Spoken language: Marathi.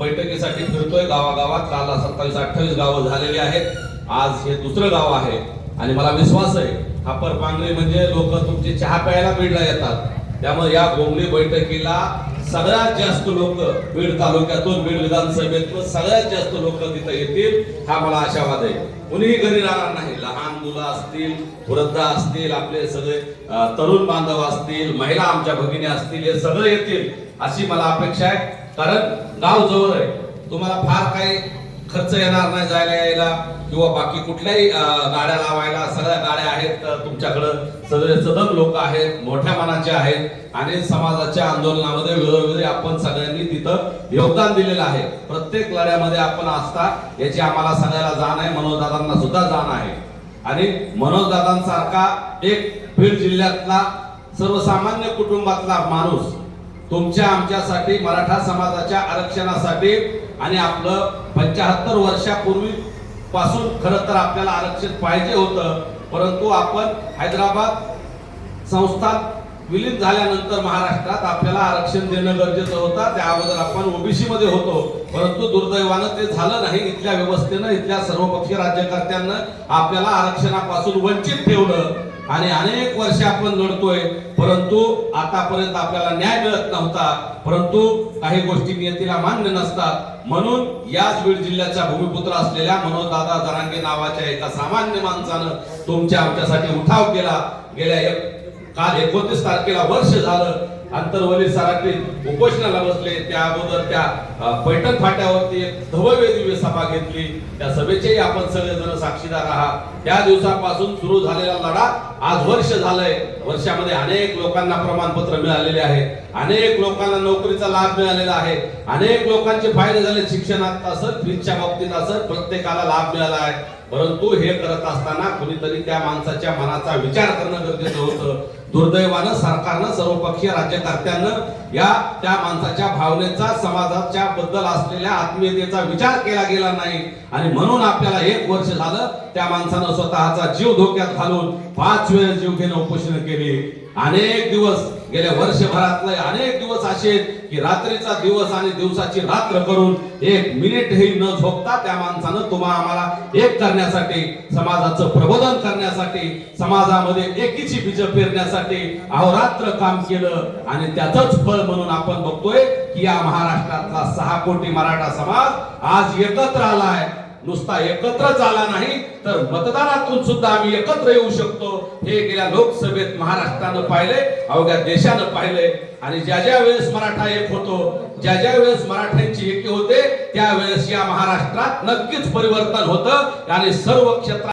बैठकीसाठी फिरतोय गावागावात. काल सत्तावीस अठ्ठावीस गावं झालेली आहेत. आज हे दुसरं गाव आहे. आणि मला विश्वास आहे खापर पांगरे म्हणजे लोक तुमची चहा प्यायला बीडला येतात. त्यामुळे या गोंगली बैठकीला सगळ्यात जास्त लोक बीड तालुक्यातून बीड विधानसभेतून सगळ्यात जास्त लोक तिथं येतील हा मला आशावाद आहे. कुणीही घरी राहणार नाही. लहान मुलं असतील वृद्ध असतील आपले सगळे तरुण बांधव असतील महिला आमच्या भगिनी असतील हे सगळे येतील अशी मला अपेक्षा आहे. कारण गाव जवळ आहे. तुम्हाला फार काही खर्च येणार नाही जायला यायला. किंवा बाकी कुठल्याही गाड्या लावायला सगळ्या गाड्या आहेत तुमच्याकडं सगळे सदन लोक आहेत मोठ्या मनाचे आहेत. आणि समाजाच्या आंदोलनामध्ये वेळोवेळी आपण सगळ्यांनी तिथं योगदान दिलेलं आहे. प्रत्येक लढ्यामध्ये आपण असता याची आम्हाला सगळ्याला जाण आहे. मनोजदादांना सुद्धा जाण आहे. आणि मनोजदादांसारखा एक बीड जिल्ह्यातला सर्वसामान्य कुटुंबातला माणूस तुमच्या आमच्यासाठी मराठा समाजाच्या आरक्षणासाठी आणि आपलं पंच्याहत्तर वर्षापूर्वी पासून खरं तर आपल्याला आरक्षण पाहिजे होतं. परंतु आपण हैदराबाद संस्थान विलीन झाल्यानंतर महाराष्ट्रात आपल्याला आरक्षण देणं गरजेचं होतं. त्या अगोदर आपण ओबीसी मध्ये होतो. परंतु दुर्दैवानं ते झालं नाही. इथल्या व्यवस्थेनं इथल्या सर्वपक्षीय राज्यकर्त्यांना आपल्याला आरक्षणापासून वंचित ठेवलं. आणि अनेक वर्ष आपण लढतोय परंतु आतापर्यंत आपल्याला न्याय मिळत नव्हता परंतु काही गोष्टी नियतीला मान्य नसतात. म्हणून याच बीड जिल्ह्याच्या भूमिपुत्र असलेल्या मनोजदादा जरांगे नावाच्या एका सामान्य माणसानं तुमच्या आमच्यासाठी उठाव केला. गेल्या एक काल एकोणतीस तारखेला वर्ष झालं. आंतरवली सराटी उपोषणाला बसले. त्या अगोदर त्या पैठण फाट्यावरती एक सभा घेतली. त्या सभेचेही आपण सगळेजण साक्षीदार आहात. त्या दिवसापासून सुरू झालेला लढा आज वर्ष झालंय. वर्षामध्ये अनेक लोकांना प्रमाणपत्र मिळालेले आहे. अनेक लोकांना नोकरीचा लाभ मिळालेला आहे. अनेक लोकांचे फायदे झाले शिक्षणात. असेल फ्रीजच्या बाबतीत असेल प्रत्येकाला लाभ मिळाला आहे. परंतु हे करत असताना कुणीतरी त्या माणसाच्या मनाचा विचार करणं गरजेचं होतं. दुर्दैवानं सरकारनं सर्वपक्षीय राज्यकर्त्यांनं या त्या माणसाच्या भावनेचा समाजाच्या बद्दल असलेल्या आत्मीयतेचा विचार केला गेला नाही. आणि म्हणून आपल्याला एक वर्ष झालं त्या माणसानं स्वतःचा जीव धोक्यात घालून पाच वेळ जीव घेणं उपोषण केली. अनेक दिवस गेल्या वर्षभरातले अनेक दिवस असे की रात्रीचा दिवस आणि दिवसाची रात्र करून एक मिनिटही न झोपता त्या माणसानं तुम्हा आम्हाला एक करण्यासाठी समाजाचं प्रबोधन करण्यासाठी समाजामध्ये एकीची बीज पेरण्यासाठी अहोरात्र काम केलं आणि त्याचंच फळ म्हणून आपण बघतोय की या महाराष्ट्रातला सहा कोटी मराठा समाज आज एकत्र आलाय. नुसता एकत्र झाला नाही तर मतदानातून सुद्धा आम्ही एकत्र येऊ शकतो. हे गेल्या लोकसभेत महाराष्ट्रानं पाहिले अवघ्या देशानं पाहिले. आणि ज्या ज्या वेळेस मराठा एक होतो ज्या ज्या वेळेस मराठ्यांची एकी होते त्यावेळेस या महाराष्ट्रात नक्कीच परिवर्तन होतं. आणि सर्व क्षेत्रात